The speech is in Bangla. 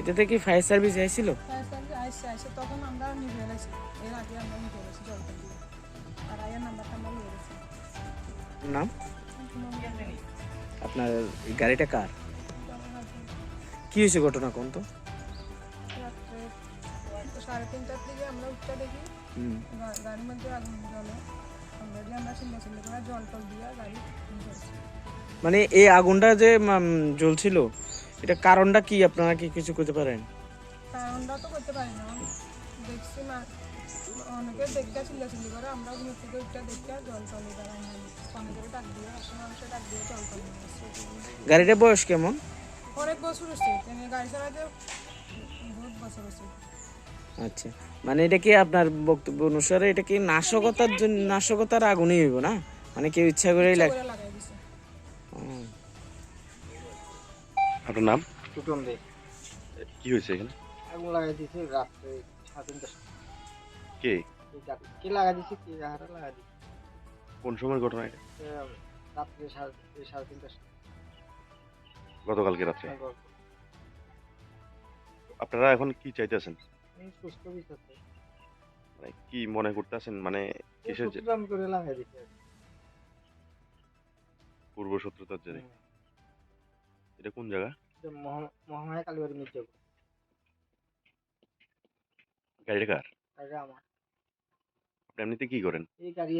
এটাতে কি ফায়ার সার্ভিস আইছিল? ফায়ার সার্ভিস তখন আমরা নিভে গেছি এর আগে আমরা নিভে গেছি জলটা আর আয়ের নাম্বারটা আমরা নিয়ে গেছি। নাম? আপনার গাড়িটা কার? কি হয়েছে ঘটনা কোন তো? সাড়ে তিনটার দিকে আমরা উঠতে দেখি গাড়ির মধ্যে আগুন জ্বলে। আমরা চিল্লা চিল্লি করে জল টল দিয়ে গাড়ি মানে এই আগুনটা যে জ্বলছিল এটা কারণটা কি? আপনারা কি কিছু করতে পারেন? কারণটা তো করতে পারি না। দেখছি না। অনেকে দেখতে চিল্লা চিল্লি করে আমরা ঘুম থেকে দেখতে জল টল এবার অনেকের ডাক দিয়ে আসলে মানুষের ডাক দিয়ে জল টল নিয়ে গাড়িটার বয়স কেমন? অনেক বছর হচ্ছে গাড়ি চালাতে বহুত বছর হচ্ছে। আচ্ছা মানে এটা কি আপনার বক্তব্য অনুসারে এটা কি নাশকতার জন্য নাশকতার আগুনই হইব না? মানে কেউ ইচ্ছা করেই লাগ আপনার নাম? টুটন দে কি হয়েছে এখানে? আগুন লাগাই দিছে রাত্রে সাড়ে তিনটার। কে? কে লাগাই দিছে কে হারা লাগাই দিছে কোন সময়ের ঘটনা এটা? রাত্রে সাড়ে সাড়ে তিনটার। গতকালকে রাত্রে? আপনারা এখন কি চাইতেছেন এই সুস্থ বিচার মানে কি মনে করতেছেন মানে কিসের করে লাগাই কি। পূর্ব শত্রুতার হুম। এটা কোন জায়গা? মহামায়া কালীবাড়ি মির্জাপুর। গাড়িটা কার? এটা আমার। আপনি এমনিতে কি করেন? এই গাড়ি